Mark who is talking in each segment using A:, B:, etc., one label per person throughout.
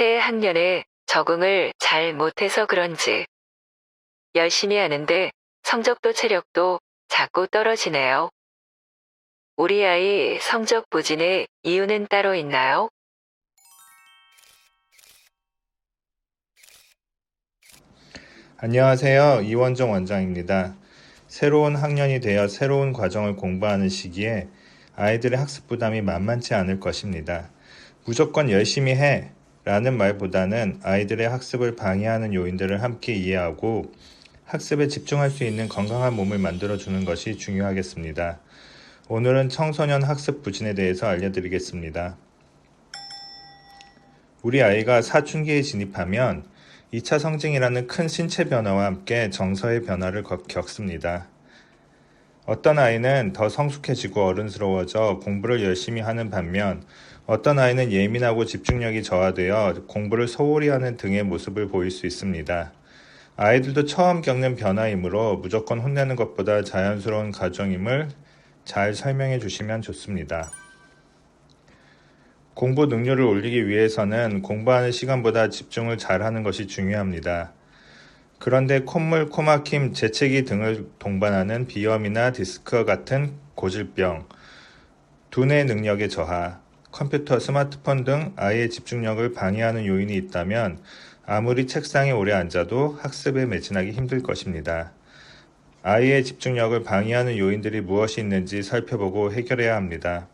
A: 새 학년에 적응을 잘 못해서 그런지 열심히 하는데 성적도 체력도 자꾸 떨어지네요. 우리 아이 성적 부진의 이유는 따로 있나요?
B: 안녕하세요. 이원정 원장입니다. 새로운 학년이 되어 새로운 과정을 공부하는 시기에 아이들의 학습 부담이 만만치 않을 것입니다. 무조건 열심히 해! 라는 말보다는 아이들의 학습을 방해하는 요인들을 함께 이해하고 학습에 집중할 수 있는 건강한 몸을 만들어주는 것이 중요하겠습니다. 오늘은 청소년 학습 부진에 대해서 알려드리겠습니다. 우리 아이가 사춘기에 진입하면 2차 성징이라는 큰 신체 변화와 함께 정서의 변화를 겪- 겪습니다. 어떤 아이는 더 성숙해지고 어른스러워져 공부를 열심히 하는 반면 어떤 아이는 예민하고 집중력이 저하되어 공부를 소홀히 하는 등의 모습을 보일 수 있습니다. 아이들도 처음 겪는 변화이므로 무조건 혼내는 것보다 자연스러운 과정임을 잘 설명해 주시면 좋습니다. 공부 능률을 올리기 위해서는 공부하는 시간보다 집중을 잘 하는 것이 중요합니다. 그런데 콧물, 코막힘, 재채기 등을 동반하는 비염이나 디스크와 같은 고질병, 두뇌 능력의 저하, 컴퓨터, 스마트폰 등 아이의 집중력을 방해하는 요인이 있다면 아무리 책상에 오래 앉아도 학습에 매진하기 힘들 것입니다. 아이의 집중력을 방해하는 요인들이 무엇이 있는지 살펴보고 해결해야 합니다.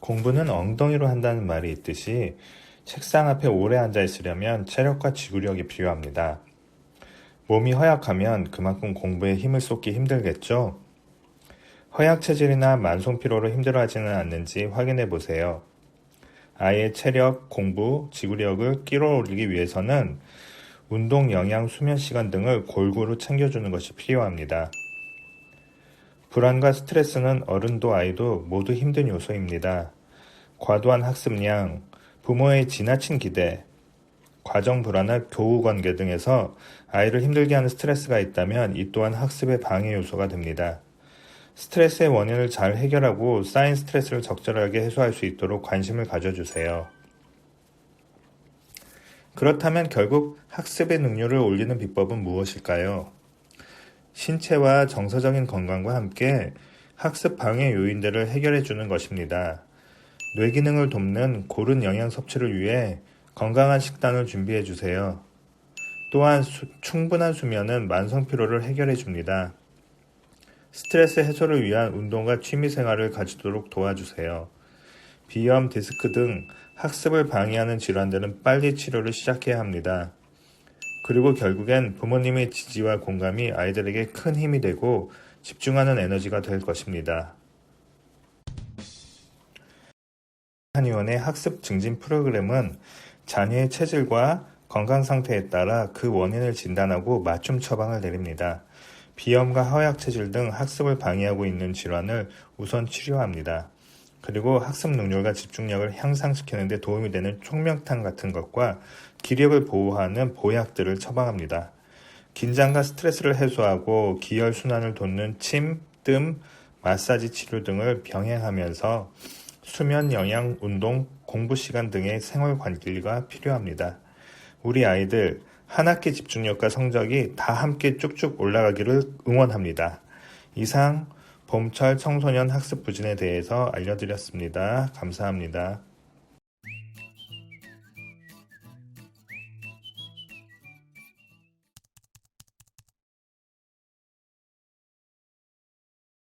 B: 공부는 엉덩이로 한다는 말이 있듯이 책상 앞에 오래 앉아 있으려면 체력과 지구력이 필요합니다. 몸이 허약하면 그만큼 공부에 힘을 쏟기 힘들겠죠? 허약 체질이나 만성 피로로 힘들어하지는 않는지 확인해 보세요. 아이의 체력, 공부, 지구력을 끌어올리기 위해서는 운동, 영양, 수면 시간 등을 골고루 챙겨주는 것이 필요합니다. 불안과 스트레스는 어른도 아이도 모두 힘든 요소입니다. 과도한 학습량, 부모의 지나친 기대, 과정 불안과 교우 관계 등에서 아이를 힘들게 하는 스트레스가 있다면 이 또한 학습의 방해 요소가 됩니다. 스트레스의 원인을 잘 해결하고 쌓인 스트레스를 적절하게 해소할 수 있도록 관심을 가져주세요. 그렇다면 결국 학습의 능률을 올리는 비법은 무엇일까요? 신체와 정서적인 건강과 함께 학습 방해 요인들을 해결해 주는 것입니다. 뇌 기능을 돕는 고른 영양 섭취를 위해 건강한 식단을 준비해 주세요. 또한 수- 충분한 수면은 만성 피로를 해결해 줍니다. 스트레스 해소를 위한 운동과 취미 생활을 가지도록 도와주세요. 비염, 디스크 등 학습을 방해하는 질환들은 빨리 치료를 시작해야 합니다. 그리고 결국엔 부모님의 지지와 공감이 아이들에게 큰 힘이 되고 집중하는 에너지가 될 것입니다. 한의원의 학습 증진 프로그램은 자녀의 체질과 건강 상태에 따라 그 원인을 진단하고 맞춤 처방을 내립니다. 비염과 허약 체질 등 학습을 방해하고 있는 질환을 우선 치료합니다. 그리고 학습 능률과 집중력을 향상시키는 데 도움이 되는 총명탕 같은 것과 기력을 보호하는 보약들을 처방합니다. 긴장과 스트레스를 해소하고 기혈 순환을 돕는 침, 뜸, 마사지 치료 등을 병행하면서 수면, 영양, 운동, 공부 시간 등의 생활 관리가 필요합니다. 우리 아이들 한 학기 집중력과 성적이 다 함께 쭉쭉 올라가기를 응원합니다. 이상 봄철 청소년 학습 부진에 대해서 알려드렸습니다. 감사합니다.